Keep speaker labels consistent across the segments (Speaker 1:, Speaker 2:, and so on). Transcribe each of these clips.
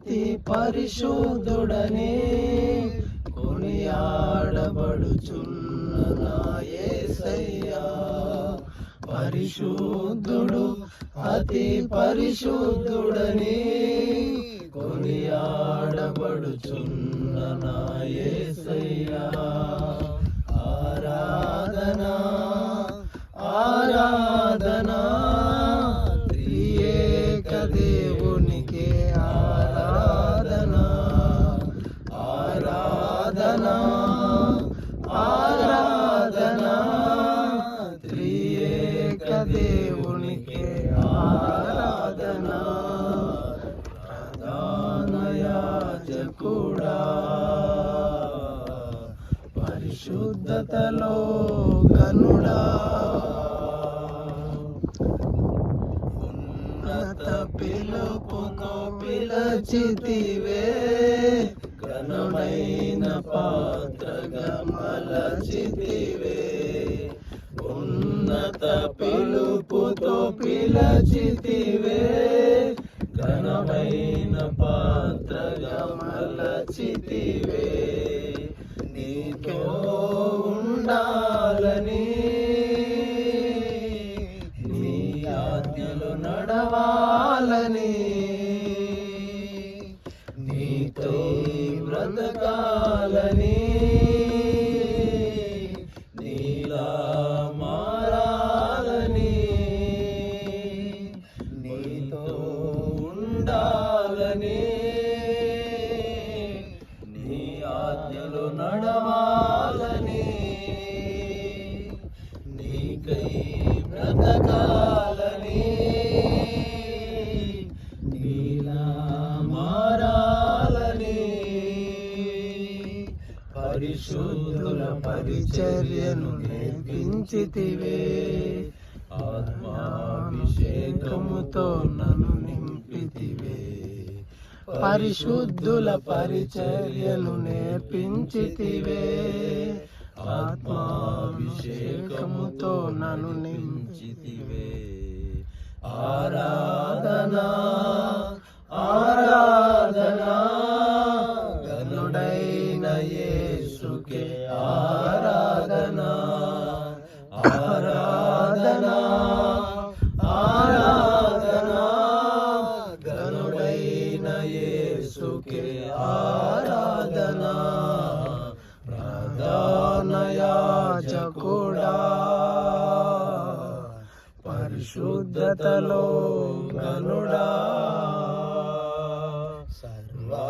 Speaker 1: అతి పరిశుద్ధుడనే కొనియాడబడుచున్న నాయసయ్యా పరిశుద్ధుడు అతి పరిశుద్ధుడనే కొనియాడబడుచున్న నాయసయ్యా పిలచితివే ఘనమైన పాత్రగా మలచితివే ఉన్నత పిలుపుతో పిలచితివే. ఆత్మాభిషేకముతో నన్ను నింపితివే. పరిశుద్ధుల పరిచర్యను నేర్పించితివే. ఆత్మాభిషేకముతో నన్ను నించితివే ఆరాధనా పరిశుద్ధతలో గనుడా. సర్వాధికారుడా.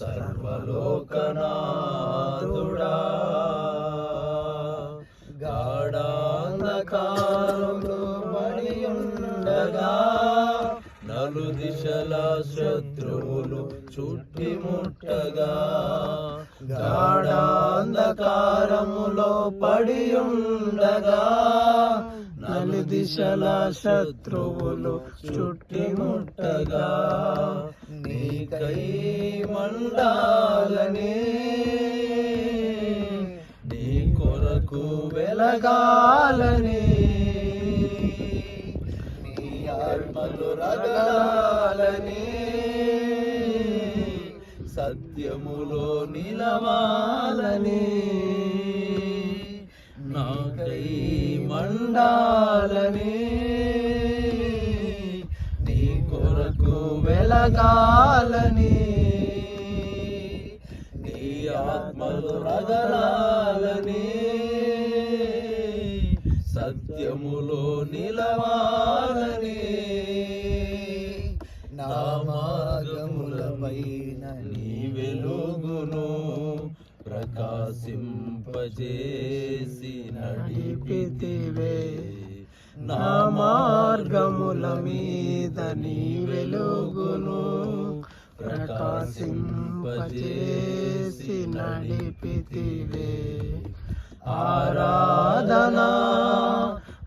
Speaker 1: సర్వలోకనాథుడా. గాఢాంధకారంలో మణి ఉండగా నలు దిశల శత్రువులు చుట్టిముట్టగా గాఢాంధకారములో పడి ఉండగా నలు దిశల శత్రువులు చుట్టి చుట్టిముట్టగా నీకై మండాలని నీ కొరకు వెలగాలని నీ ఆత్మలు రగాలని సత్యములో నిలవాలని. నాకై మండాలని. నీ కొరకు వెలగాలని. నీ ఆత్మలు రగలాలని. మీద నీ వెలుగును ప్రకాశింపజేసి నడిపితివే. ఆరాధనా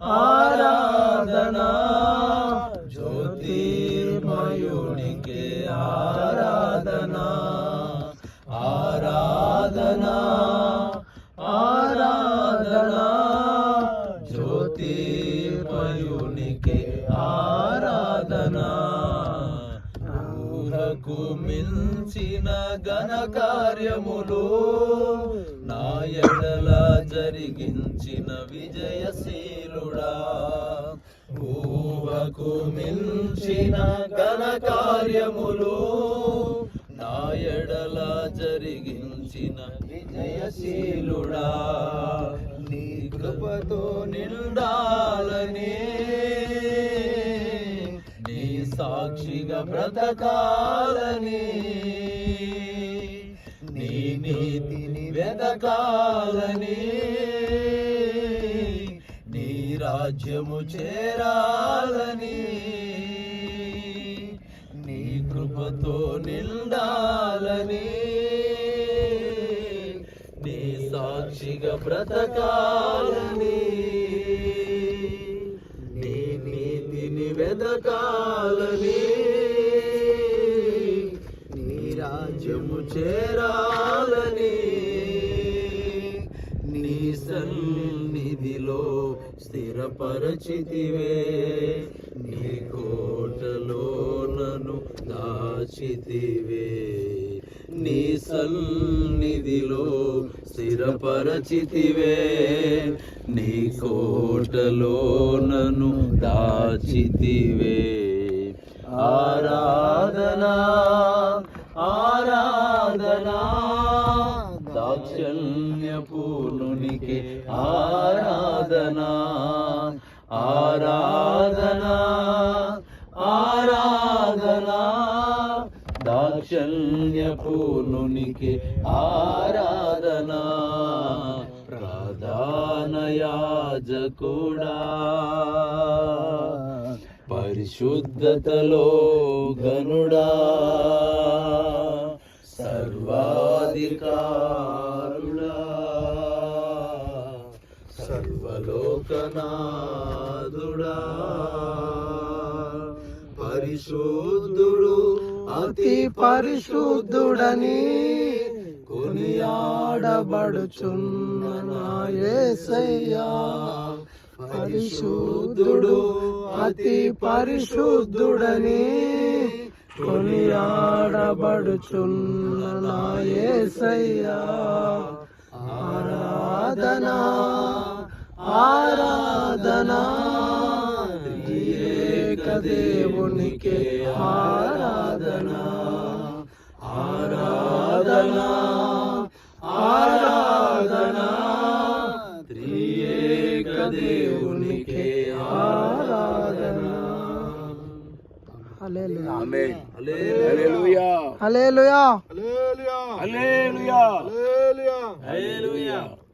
Speaker 1: ఆరాధనా జ్యోతిర్మయునికి ఆరాధనా ఆరాధనా ఆరాధనా. మించిన ఘన కార్యములు నా జరిగించిన విజయశీలుడా. భూవకు మించిన ఘన కార్యములు నా జరిగించిన విజయశీలుడా. నీ కృపతో నిండా సాక్షిగా బ్రతకాలని. నీ నీతిని వెదకాలని. నీ రాజ్యము చేరాలని. నీ కృపతో నిండాలని. నీ సాక్షిగా బ్రతకాలని. నీ నీతిని వెదకాలని. రాజ్యము చేరాలని నీ సన్నిధిలో స్థిరపరచితివే. నీ కోటలో నన్ను దాచితివే. నీ సన్నిధిలో స్థిరపరచితివే. నీ కోటలో నన్ను దాచితివే. ఆరాధనా ఆరాధనా. దాక్షణ్య పూర్ణునికి ఆరాధనా. ఆరాధనా. ఆరాధనా. దాక్షణ్య పూర్ణునికి ఆరాధనా. ప్రధాన యాజకుడా పరిశుద్ధతలో గనుడా సర్వాధికారుడా సర్వలోకనాథుడా పరిశుద్ధుడు అతి పరిశుద్ధుడని కొనియాడబడుచున్న నా పరిశుద్ధుడు అతి పరిశుద్ధుడని కొనియాడబడుచున్న నాయసయ్యా. ఆరాధనా ఆరాధనా ఏక దేవునికి ఆరాధనా ఆరాధనా. దేవునికి ఆరాధనా. హల్లెలూయా.
Speaker 2: ఆమేన్.
Speaker 1: హల్లెలూయా.
Speaker 2: హల్లెలూయా.
Speaker 1: హల్లెలూయా.
Speaker 2: హల్లెలూయా.
Speaker 1: హల్లెలూయా.